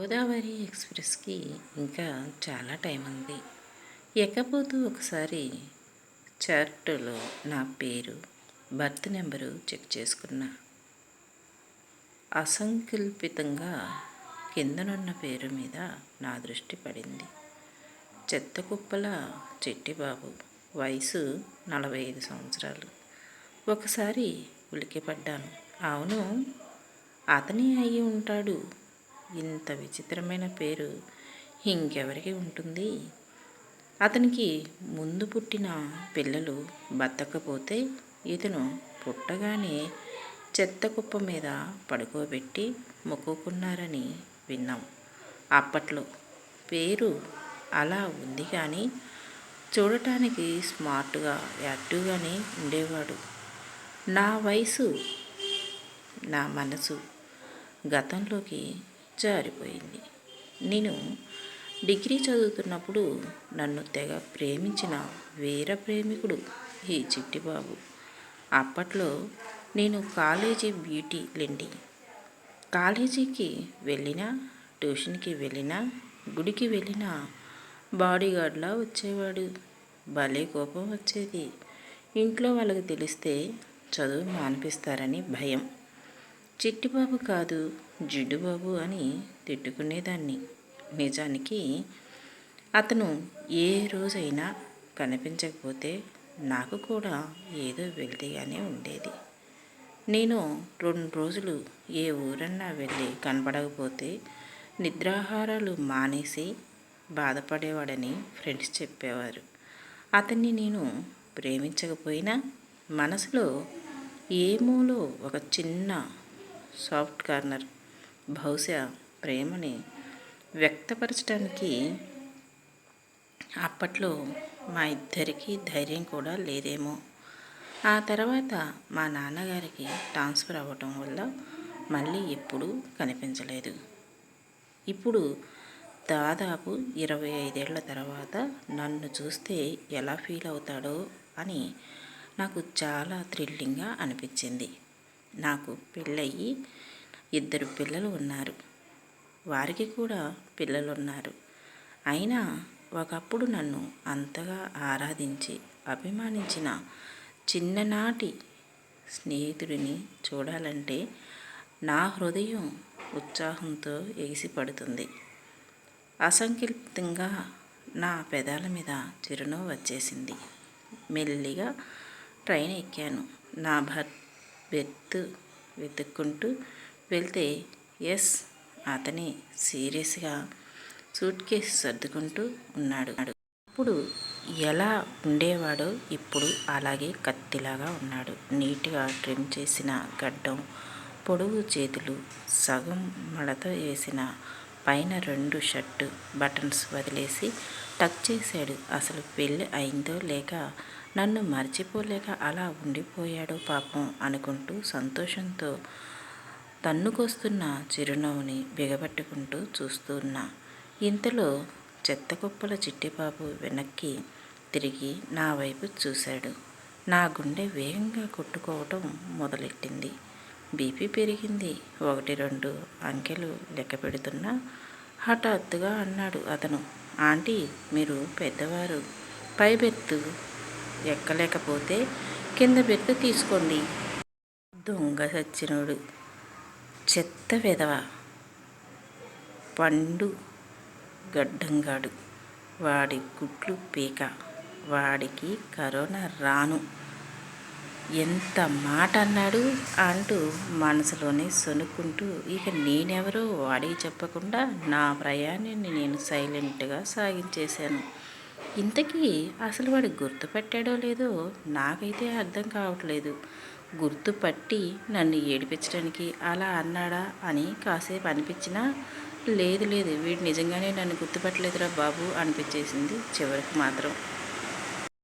గోదావరి ఎక్స్ప్రెస్కి ఇంకా చాలా టైం ఉంది ఎక్కపోతూ ఒకసారి చార్ట్లో నా పేరు బర్త్ నెంబరు చెక్ చేసుకున్నా. అసంకల్పితంగా కిందనున్న పేరు మీద నా దృష్టి పడింది. చెత్త కుప్పల చెట్టిబాబు వయసు నలభై ఐదు సంవత్సరాలు. ఒకసారి ఉలికిపడ్డాను అవును అతనే అయి ఉంటాడు. ఇంత విచిత్రమైన పేరు ఇంకెవరికి ఉంటుంది? అతనికి ముందు పుట్టిన పిల్లలు బతకపోతే ఇతను పుట్టగానే చెత్త కుప్ప మీద పడుకోబెట్టి మొక్కుకున్నారని విన్నాం. అప్పట్లో పేరు అలా ఉంది కానీ చూడటానికి స్మార్ట్గా యాక్టివ్గానే ఉండేవాడు. నా వయసు నా మనసు గతంలోకి జారిపోయింది. నేను డిగ్రీ చదువుతున్నప్పుడు నన్ను తెగ ప్రేమించిన వీర ప్రేమికుడు ఈ చిట్టిబాబు. అప్పట్లో నేను కాలేజీ బ్యూటీ లెండి. కాలేజీకి వెళ్ళినా ట్యూషన్కి వెళ్ళినా గుడికి వెళ్ళినా బాడీగార్డ్లా వచ్చేవాడు. భలే కోపం వచ్చేది. ఇంట్లో వాళ్ళకి తెలిస్తే చదువు మానిపిస్తారని భయం. చిట్టిబాబు కాదు జిడ్డుబాబు అని తిట్టుకునేదాన్ని. నిజానికి అతను ఏ రోజైనా కనిపించకపోతే నాకు కూడా ఏదో వెళ్తేగానే ఉండేది. నేను రెండు రోజులు ఏ ఊరన్నా వెళ్ళి కనపడకపోతే నిద్రాహారాలు మానేసి బాధపడేవాడని ఫ్రెండ్స్ చెప్పేవారు. అతన్ని నేను ప్రేమించకపోయినా మనసులో ఏమోలో ఒక చిన్న సాఫ్ట్ కార్నర్. బహుశా ప్రేమని వ్యక్తపరచడానికి అప్పట్లో మా ఇద్దరికీ ధైర్యం కూడా లేదేమో. ఆ తర్వాత మా నాన్నగారికి ట్రాన్స్ఫర్ అవ్వటం వల్ల మళ్ళీ ఎప్పుడూ కనిపించలేదు. ఇప్పుడు దాదాపు ఇరవై ఐదేళ్ళ తర్వాత నన్ను చూస్తే ఎలా ఫీల్ అవుతాడో అని నాకు చాలా థ్రిల్లింగ్గా అనిపించింది. నాకు పెళ్ళయి ఇద్దరు పిల్లలు ఉన్నారు. వారికి కూడా పిల్లలు ఉన్నారు అయినా ఒకప్పుడు నన్ను అంతగా ఆరాధించి అభిమానించిన చిన్ననాటి స్నేహితుడిని చూడాలంటే నా హృదయం ఉత్సాహంతో ఎగిసిపడుతుంది అసంకల్పితంగా నా పెదాల మీద చిరునవ్వు వచ్చేసింది. మెల్లిగా ట్రైన్ ఎక్కాను. నా భర్త వెత్తు వెతుక్కుంటూ వెళ్తే ఎస్ అతని సీరియస్గా సూట్ కేసు సర్దుకుంటూ ఉన్నాడు. అప్పుడు ఎలా ఉండేవాడో ఇప్పుడు అలాగే కత్తిలాగా ఉన్నాడు. నీట్గా ట్రిమ్ చేసిన గడ్డం పొడుగు చేతులు సగం మడత వేసిన పైన రెండు షర్టు బటన్స్ వదిలేసి టక్ చేశాడు. అసలు పెళ్ళి అయిందో లేక నన్ను మర్చిపోలేక అలా ఉండిపోయాడో పాపం అనుకుంటూ సంతోషంతో తన్నుకొస్తున్న చిరునవ్వుని బిగబట్టుకుంటూ చూస్తున్నా. ఇంతలో చెత్త కుప్పల చిట్టిబాబు వెనక్కి తిరిగి నా వైపు చూశాడు. నా గుండె వేగంగా కొట్టుకోవటం మొదలెట్టింది. బీపీ పెరిగింది. ఒకటి రెండు అంకెలు లెక్క పెడుతున్నా హఠాత్తుగా అన్నాడు అతను. ఆంటీ మీరు పెద్దవారు. పై బెత్తు ఎక్కలేకపోతే కింద బెత్తు తీసుకోండి. దొంగ సచ్చినోడు. చెత్త విధవ. పండు గడ్డంగాడు. వాడి గుడ్లు పీక. వాడికి కరోనా రాను. ఎంత మాట అన్నాడు అంటూ మనసులోనే సొనుక్కుంటూ ఇక నేనెవరో వాడికి చెప్పకుండా నా ప్రయాణాన్ని నేను సైలెంట్గా సాగించేశాను. ఇంతకీ అసలు వాడు గుర్తుపట్టాడో లేదో నాకైతే అర్థం కావట్లేదు. గుర్తుపట్టి నన్ను ఏడిపించడానికి అలా అన్నాడా అని కాసేపు అనిపించినా లేదు లేదు వీడు నిజంగానే నన్ను గుర్తుపట్టలేదురా బాబు అనిపించేసింది చివరికి మాత్రం.